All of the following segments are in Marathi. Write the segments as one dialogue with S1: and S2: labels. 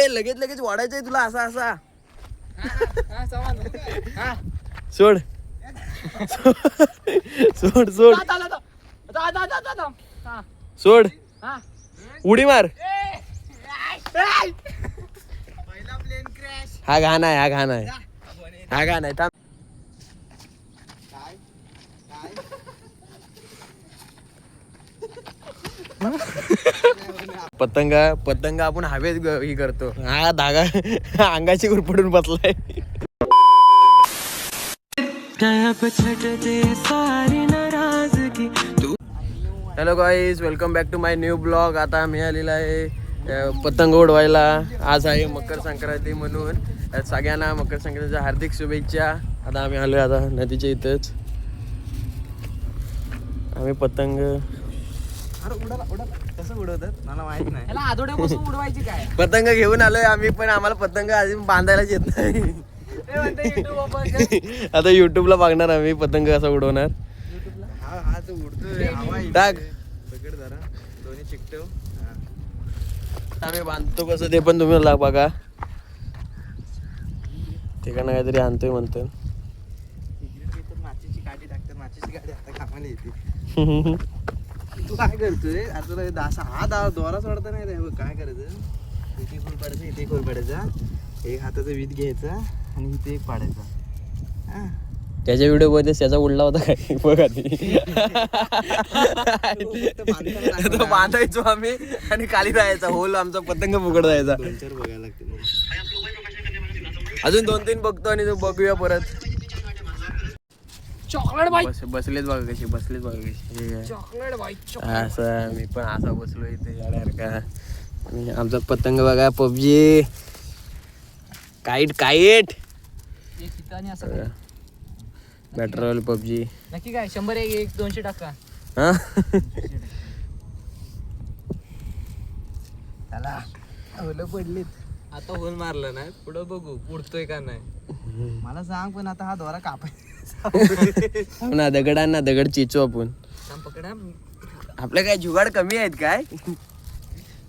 S1: ए लगेच लगेच वाढायचंय तुला असा असा. सोड. सोड सोड. सोड. उडी मार. हा घाण आहे हा घाण आहे. हा घाण आहे. थांब. पतंग पतंग आपण हवेत ही हे करतो. हा धागा अंगाची गुरपडून बसलाय. Hello guys welcome back to my new blog आता मी आलेला आहे पतंग उडवायला. आज आहे मकर संक्रांती म्हणून. सगळ्यांना मकर संक्रांतीच्या हार्दिक शुभेच्छा. आता आम्ही आलो आता नदीच्या इथंच. आम्ही पतंग
S2: कसं उडवतात? मला माहीत नाही.
S3: उडवायची काय?
S1: पतंग घेऊन आलोय आम्ही पण आम्हाला पतंग अजून बांधायलाच येत नाही.
S3: ते म्हणते YouTube open कर.
S1: आता युट्यूबला बघणार आम्ही पतंग कसा उडवणार.
S2: हा हा तो उडतोय. हवा येते.
S1: टाक.
S2: पकड जरा. दोन्ही चिकटव.
S1: आम्ही बांधतो कसं ते पण तुम्ही ला बघा. ठिकाणं काहीतरी आणतोय म्हणतो
S2: माचीची गाडी टाकतात. माचीची गाडी आता कामाला येते. तू काय करतोय? आता हे असा हा दा दोरा सोडता नाही रे बघ, काय करायचं? इथे खोल पाडायचं इथे खोल पाडायचा एक हाताचा वीज घ्यायचा आणि इथे एक पाडायचा. हा.
S1: त्याच्या व्हिडिओमध्ये त्याचा उडला होता काय बघा ती. तो बांधायचो आम्ही आणि खाली राहायचा होल आमचा पतंग फुकट जायचा.
S2: बघायला लागते
S1: अजून दोन तीन बघतो आणि तो बघूया परत.
S3: चॉकलेट बाई.
S1: बस बसलेच बघा कशी बसलेच बघा कशी. हे.
S3: चॉकलेट बाई
S1: असं मी पण असा बसलो इथे याड्यासारखा आणि आमचा पतंग बघा PUBG. Kite kite? Petrol PUBG.
S3: नक्की काय शंभर एक एक दोनशे टाका.
S1: हा?
S2: त्याला ओलं पडलीत.
S3: आता होल मारलं नाही पुढं बघू पुढतोय का नाही.
S2: मला सांग पण आता हा दोरा कापाय
S1: हो ना दगडांना दगड चिचू आपण.
S3: पकडा
S1: आपल्या काय जुगाड कमी आहेत काय?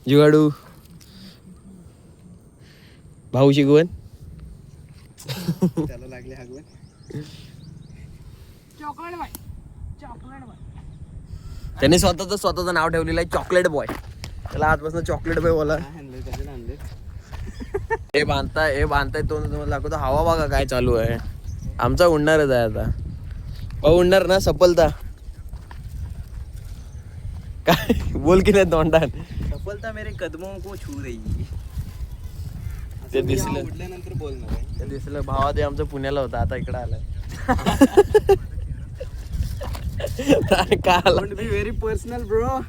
S1: जुगाडू. भाऊ शिकवण
S2: त्याला लागले हागवण.
S3: चॉकलेट चॉकलेट
S1: त्याने स्वतःच स्वतःचं नाव ठेवलेलं आहे चॉकलेट बॉय. त्याला आजपासून चॉकलेट बॉय बोला. हे बांधताय हे बांधताय तो तुम्हाला दाखवतो हवा बघा काय चालू आहे. आमचा उडणारच आहे आता. भाऊ उडणार ना सफलता. काय? बोल की नाही तोंडात.
S2: सफलता मेरे कदमों को छू रही
S1: ते दिसलं.
S2: उडल्यानंतर बोलणार
S1: ते दिसलं. भावा ते आमचं पुण्याला होता आता इकडे आलाय. का आला?
S2: बी व्हेरी पर्सनल ब्रो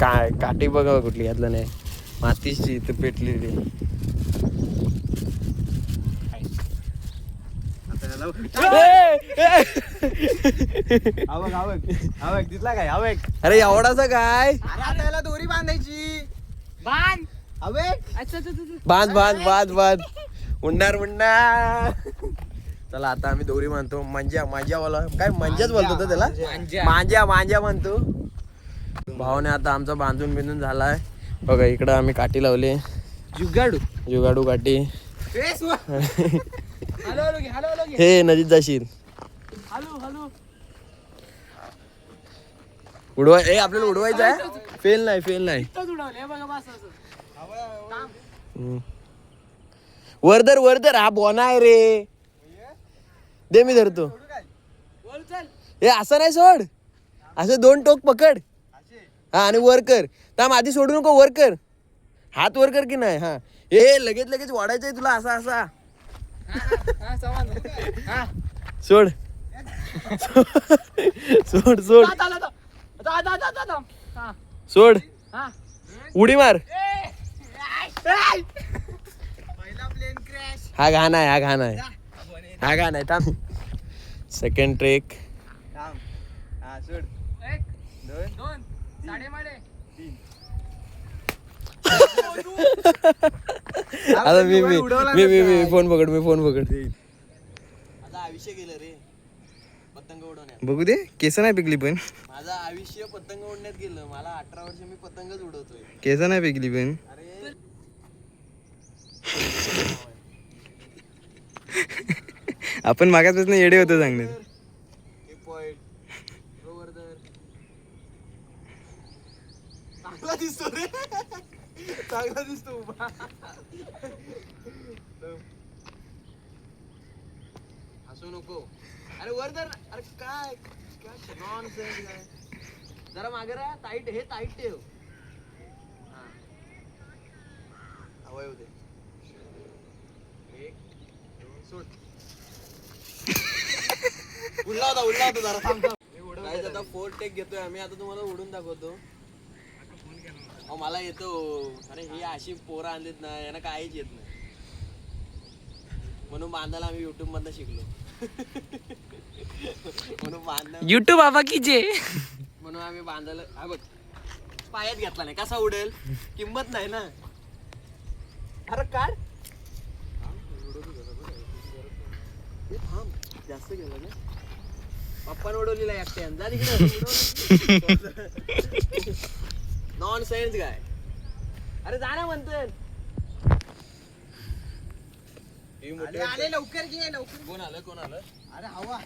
S1: काय काठी बघा कुठली यातलं नाही. मातीची इथं पेटलेली
S2: आता ह्याला
S1: ए, ए!
S2: आवक आवक आवक दिसला काय? आवक
S1: अरे एवढासा काय?
S2: अरे आता याला दोरी बांधायची.
S3: बांध.
S2: आवक
S3: अच्छा अच्छा, अच्छा
S1: बांध बांध बांध बांध. उडणार उडणार चला आता आम्ही दोरी म्हणतो मंजा मांजावाला काय मंजाच बोलतो तो त्याला?
S3: मांजा.
S1: मांजा मांजा म्हणतो. भावने आता आमचा बांधून बिंधून झालाय. बघा इकडं आम्ही काठी लावली.
S2: जुगाडू.
S1: जुगाडू काठी.
S3: हॅलो हॅलो घे हॅलो हॅलो घे
S1: हे नदीत जाशील.
S3: Hello hello.
S1: उडवाय ए आपल्याला उडवायचं आहे? फेल नाही फेल नाही.
S3: हे.
S1: वरदर वरदर हा बोना आहे रे. दे मी धरतो.
S3: बोल चल.
S1: हे असं नाही सोड. असं दोन टोक पकड. हा आणि वर कर. थांब आधी सोडू नको वर कर. हात वर कर की नाही? हा. हे लगेच लगेच वाढायचंय तुला असा असा. सोड. सोड सोड.
S3: हा
S1: सोड.
S3: हा
S1: उडी मार.
S2: पहिला प्लेन क्रॅश
S1: हा घाण आहे हा घाण आहे. हा घाण आहे थांब. सेकंड ट्रेक
S2: थांब. हा सोड.
S3: एक
S2: दोन.
S3: दोन. साडे माडे
S1: आता मी मी मी मी मी फोन पकड मी फोन पकड. माझा आयुष्य गेलं रे. पतंग उडवण्यात.
S2: बघू दे केस नाही पिकली पण.
S1: माझं आयुष्य पतंग उडण्यात गेलं. मला अठरा वर्ष मी पतंगच उडवतोय.
S2: केस नाही पिकली पण. आपण मागासपासून येडे होतो
S1: चांगले चांगला दिसतो उभा. हसू नको. अरे वर धर अरे काय? आहे. जरा मागे रा टाईट हे टाईट ठेव. हा. हवा येऊ दे. एक दोन सोड. उडला होता उडला होता जरा. थांब थांब आता फोर टेक घेतोय आम्ही. आता तुम्हाला उडून दाखवतो. अहो मला येतो. अरे ही अशी पोरं आणलीत ना यांना काहीच येत नाही. म्हणून बांधायला आम्ही युट्यूब मधनं शिकलो. म्हणून बांधणं
S3: युट्यूब बाबा की जे.
S1: म्हणून आम्ही बांधायला हा बघ पायात घेतला नाही. कसा उडेल? किंमत नाही ना. अरे काढ. हे थांब जास्त गेलं ना. पप्पाने उडवलेला एकट्यान. जा तिकडे. नॉन सायन्स काय अरे जा ना म्हणतोय. मोठी
S2: आले लवकर घे लवकर.
S1: कोण आलं कोण आलं?
S2: अरे हवा.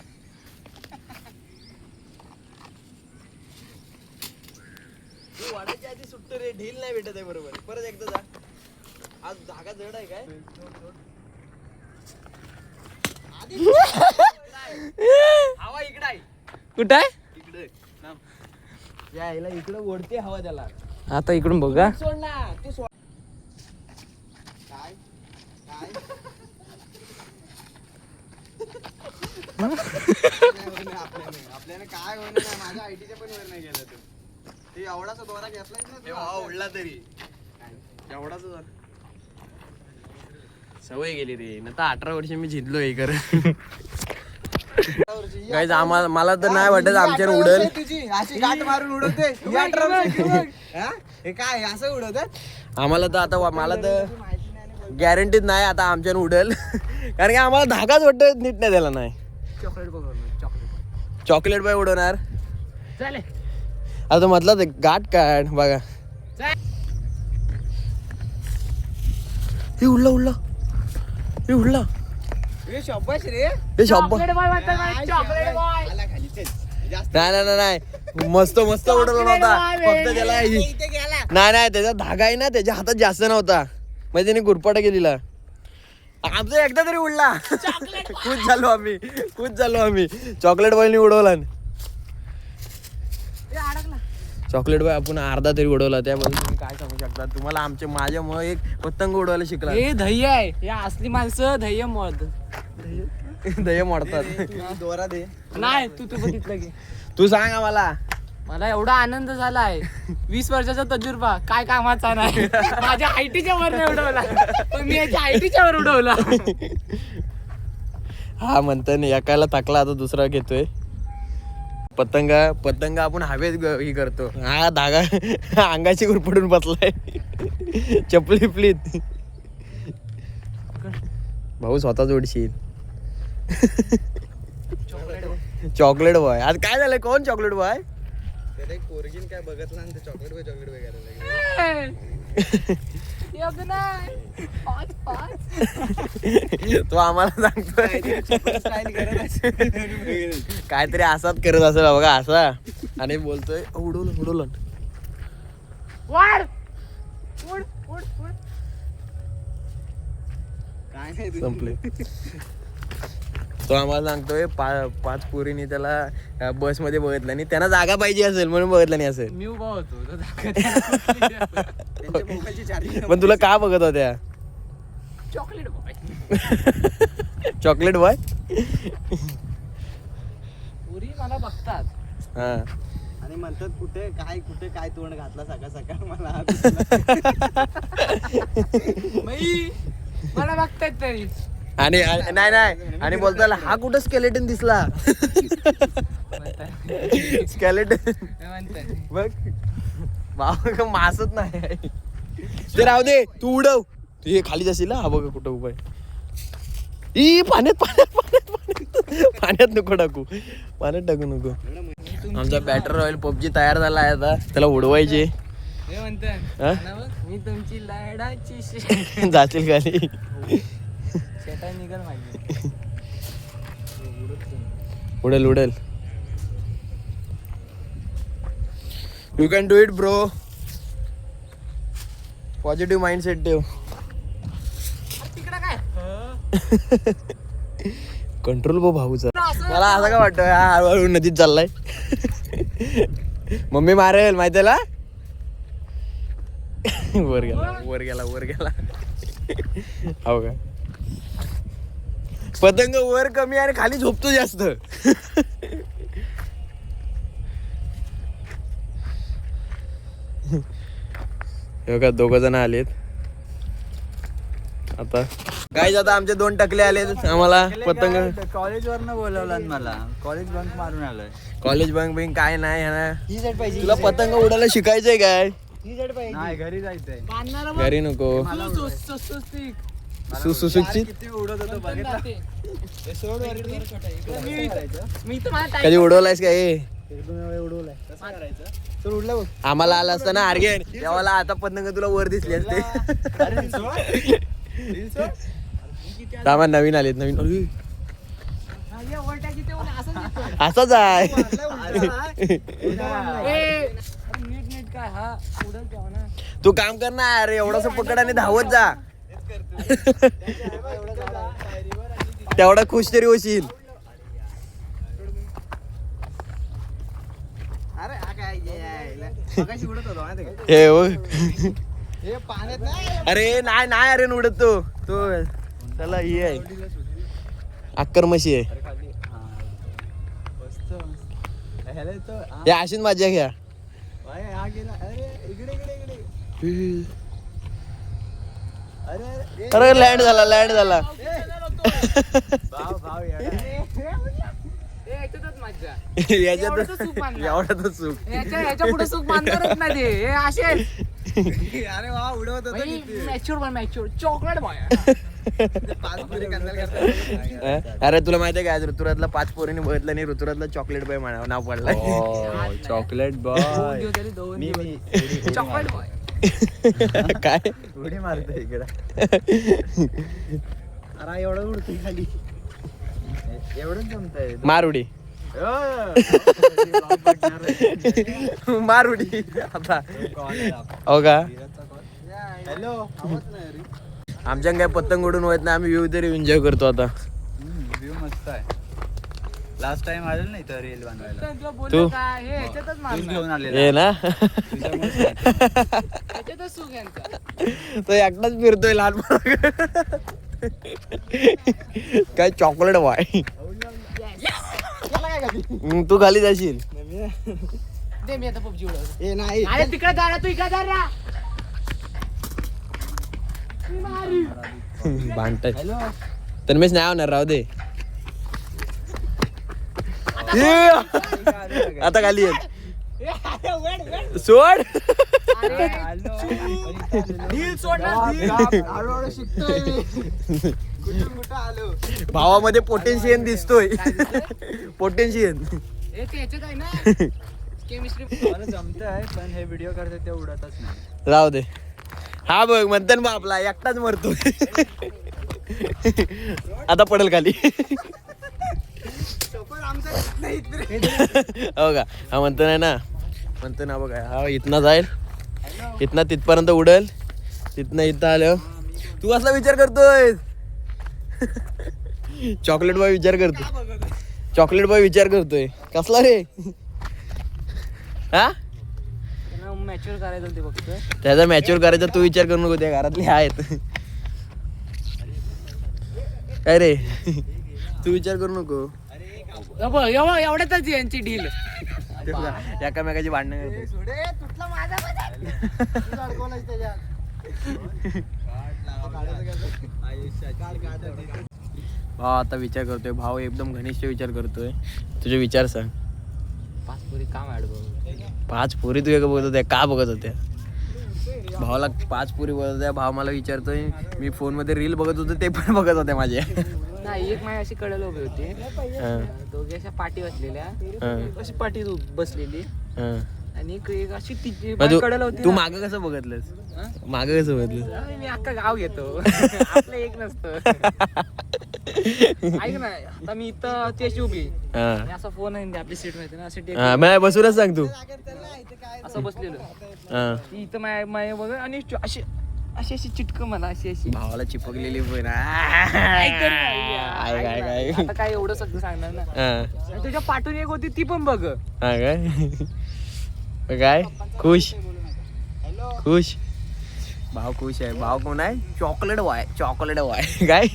S1: तू वाढायच्या आधी सुटतो रे ढील नाही भेटत आहे बरोबर. परत एकदा जा. आज धागा जड आहे काय? आधी हवा इकडे आहे.
S3: कुठं आहे?
S1: यायला इकडे ओढते हवा त्याला.
S3: आता इकडून बघा
S1: सोड ना तू सोड
S2: काय काय आपल्याला काय होणार नाही माझ्या आयटीच्या पण वर नाही गेलं तू ते एवढासा दोरा घेतलाय ना.
S1: उडला तरी एवढाच सवय गेली रे. ना तर अठरा वर्ष मी झिजलो हे कर आम्हाला मला तर नाही वाटत
S2: ही
S1: आमच्यावर
S2: अठरा
S1: उडेल.
S2: तुझी. अशी गाठ मारून उडवते. ही. हा? हे काय असं उडवतात
S1: आम्हाला तर आता मला तर गॅरंटीच नाही आता आमच्यावर उडेल. कारण की आम्हाला धागाच वाटत नीट नाही दिला नाही.
S2: चॉकलेट बघ चॉकलेट
S1: चॉकलेट बाय उडवणार.
S3: चालेल.
S1: आता म्हटलं ते गाठ काढ बघा. हे उडला उडला. हे उडला.
S2: शॉबाश रे.
S1: शब्द
S2: चॉकलेट आला खाली चल. जास्त
S1: नाही नाही नाही, नाही. मस्त मस्त उडवला नव्हता. फक्त त्याला ही-
S2: इथे गेला
S1: नाही नाही त्याचा धागा आहे ना त्याच्या हातात जास्त नव्हता. म्हणजे त्याने गुरपाटा केलेला. आमचा एकदा तरी उडला. खुश झालो आम्ही. खुश झालो आम्ही. चॉकलेट बॉयनी उडवला. चॉकलेट बॉय आपण अर्धा तरी उडवला. तुम्ही काय सांगू शकता तुम्हाला आमच्या माझ्यामुळे एक पतंग उडवायला शिकला.
S3: हे धैय आहे. हे असली माणसं धैय मत
S1: दय मोडतात.
S2: तू दोरा दे.
S3: नाही तू तू बघितलं की
S1: तू सांग आम्हाला.
S3: मला एवढा आनंद झालाय वीस वर्षाचा तजुर्बा. काय कामाचा नाही. माझ्या आयटीच्या वर नाही उडवला. पण मी याच्या आयटीच्या वर उडवला.
S1: हा म्हणतो ना एकाला टाकला आता दुसरा घेतोय. पतंग पतंग आपण हवेत ही करतो. हा धागा अंगाची गुरपडून बसलाय. चपली प्लीत भाऊ स्वतःच ओढशील चॉकलेट बॉय. आज काय झालंय? कोण चॉकलेट बॉय?
S2: काय बघतला आणि ते चॉकलेट बॉय चॉकलेट बॉय
S1: तो आम्हाला सांगतोय. काहीतरी असाच करत असेल बघा असा. आणि बोलतोय उडवलं उडवलं.
S3: वाढ. उड उड उड.
S2: काय नाही तुझी.
S1: संपले. तो आम्हाला सांगतोय पा पाच पोरीने त्याला बसमध्ये बघितलं आणि त्यांना जागा पाहिजे असेल म्हणून बघितलं नाही असेल.
S3: मी उभा होतो.
S1: पण तुला का बघत होत्या?
S3: चॉकलेट बॉय
S1: चॉकलेट बॉय
S3: पुरी मला बघतात.
S1: हा.
S2: आणि म्हणतात कुठे काय कुठे काय तोंड घातला सकाळ सकाळ मला?
S3: मला बघतात तरी.
S1: आणि नाही नाही. आणि बोलताना हा कुठं स्केलेटन दिसला? स्केलेटन बघ. मासच नाही ते राहू दे तू उडव. तू हे खाली जाशील हा बघ कुठं उभा आहे. ई पाण्यात पाण्यात पाण्यात पाण्यात. पाण्यात नको टाकू. पाण्यात टाकू नको. आमचा बॅटर रॉयल पबजी तयार झाला आहे आता. त्याला उडवायचे.
S3: मी तुमची लाडाची
S1: जाशील खाली.
S3: शेटा निघल माझी
S1: उडेल उडेल. You can do it bro positive mindset ठेव.
S3: तिकडे काय?
S1: कंट्रोल बो भाऊचा. मला असं काय वाटतं? हा हळूहळू नदीत चाललाय. मम्मी मारेल माहिती ना? वर गेला वर गेला वर गेला. हो का? पतंग वर कमी आणि खाली झोपतो जास्त. हे बघा दोघ जण आलेत. आता. काय आता आमचे दोन टकले आलेत. आम्हाला पतंग
S2: कॉलेज वरनं बोलवलं मला. कॉलेज बंक मारून आलोय.
S1: कॉलेज बँक बिंक काय नाही ह्याना
S2: ही साईड पाहिजे
S1: तुला पतंग उडायला शिकायचंय काय?
S2: ही साईड पाहिजे. नाही घरी जायचंय.
S3: बांधणार
S1: घरी नको.
S3: सुस्तिक.
S1: सुसुशिक्षित
S2: किती उडत होतो बघितला.
S3: ते.
S2: सोड
S3: मी तर मला
S1: कधी उडवलायस काय
S2: उडवलाय. कसं करायचं? सोड उडलं बघ.
S1: आम्हाला आला असताना आर्गेन तेव्हा आता पतंग तुला वर दिसली असते. नवीन आलेत नवीन.
S3: असंच
S1: आहे.
S3: ए, अरे नीट नीट काय? हा उडल तेव्हा ना.
S1: तू काम कर ना अरे एवढस पकड आणि धावत जा. तेवढा खुश तरी होशील.
S2: अरे हा नाही
S1: अरे नाही नाही अरे उडत तो. तो त्याला ही आहे. अक्कर मशी आहे.
S2: हा.
S1: अशीच मजा घ्या.
S2: अरे
S1: लँड झाला लँड झाला. याच्यात चूक
S3: याच्यापुढे मानणारच नाही ते. हे असे.
S2: अरे वा उडवत होतो किती.
S3: Mature boy mature chocolate boy
S2: पाच पुरी कंदाल करतात.
S1: अरे तुला माहितीये काय आज ऋतुरातला पाच पोरीने बघितलं नाही ऋतुरातला चॉकलेट बाय म्हणा नाव पडलंय.
S2: चॉकलेट
S3: दोन दिवस दोन दिवस.
S2: उडी
S3: चॉकलेट बॉय
S1: काय?
S2: मारतो. उडी मारतो इकडे. अरे एवढं उडतो खाली. एवढं जमतंय?
S1: मारुडी मारुडी आता. हो का?
S2: हॅलो.
S1: आमच्या काय पतंग उडून होत नाही आम्ही व्ह्यू तरी एन्जॉय करतो आता.
S2: व्ह्यू मस्त आहे. लास्ट टाइम आलेलं नाही तर रील बनवायला.
S3: तुला
S1: तू?
S3: बोललो काय हे याच्यातच
S2: तूच
S3: मारणार
S2: घेऊन आलेला.
S1: हे ना.
S2: तुझ्यामुळेच मारतो.
S3: याच्यातच सुख यांचं
S1: तो एकटाच फिरतोय लहान काय चॉकलेट बाय तू खाली जाशील.
S3: दे मी आता पबजी उडवतो.
S2: ए नाही
S3: अरे तिकडे जा ना तू इकडे जा ना मी मारू.
S1: भांडताय.
S2: हॅलो
S1: तन्मेश नाही होणार राहू दे. ये! आता खाली येत. सोड. भावामध्ये पोटेन्शियन दिसतोय. पोटेन्शियन
S3: हे आहे
S2: पण हे व्हिडिओ करतात ते उडतच नाही.
S1: राहू दे. हा बघ म्हणतात मग आपला एकटाच मरतो आता पडेल खाली. हो का? हा म्हणतो नाही ना. म्हणतो ना बघा हा इथनं जाईल. इथनं तिथपर्यंत उडेल. तिथनं इथं आलं. तू असला विचार करतोय चॉकलेट बॉय विचार करतो चॉकलेट बॉय विचार करतोय. कसला रे? हा?
S3: मॅच्युअर करायचं ते. फक्त
S1: त्याचा मॅच्युअर करायचा तू विचार करू नको त्या घरातले आहेत. काय रे? तू विचार करू नको.
S3: एवढं- एवढ्यातच यांची डील
S1: एकामेकाची भांडणं करतो
S2: माझा.
S1: भाव आता विचार करतोय. भाव एकदम घनिष्ठ विचार करतोय. तुझे विचार सांग.
S3: पाच पुरी काम ऍड
S1: पाच पोरी तू बघत होत्या का बघत होत्या? भावाला पाच पोरी बघत होत्या. भाव मला विचारतोय मी फोनमध्ये रील बघत होतो ते पण बघत होत्या माझ्या
S3: नाही एक माझी अशी कडेला उभी होती.
S1: हा,
S3: दोघे अशा पाठी बसलेल्या. अशी पाठी बसलेली. आणि एक एक अशी तिची
S1: तू-
S3: कडेला होती
S1: तू
S3: ना.
S1: माग कसं बघितलंस? माग कसं बघितलं
S3: अरे मी अख्खा गाव घेतो. आपलं एक नसतं. ऐक ना आता मी इथं ती अशी उभी.
S1: हा.
S3: आणि असा फोन आहे आपली सीट माहिती ना अशी टेक
S1: हा मग बसूनच सांग तू.
S3: असं बसलेलो.
S1: हा.
S3: ती इथं माय माय बघ आणि अशी अशी अशी चिटक मला अशी अशी.
S1: भावाला चिपकलेली पण. काय काय. काय
S3: आता काय एवढं सगळं सांगणार ना. आणि तुझ्या पाठून एक होती ती पण बघ.
S1: हा काय काय? खुश? खुश? भाव खुश आहे. भाव कोण आहे? चॉकलेट वाय चॉकलेट वाय. काय?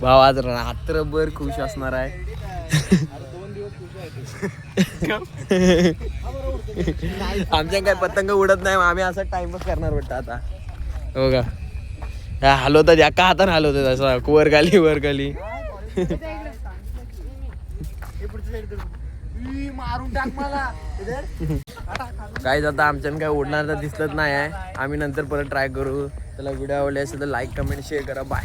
S1: भाव आज रात्रभर खुश असणार आहे. आमच्या काय पतंग उडत नाही मग आम्ही असं टाइमपास करणार वाटतं आता. हो का? हा, हलवतात या का हाताने हलवतात असं कुवर खाली वर खाली
S3: मारून टाक मला
S1: काय आता आमच्यानं काय उडणार तर दिसत नाही आहे. आम्ही नंतर परत ट्राय करू. त्याला व्हिडिओ आवडले असेल तर लाईक कमेंट शेअर करा. बाय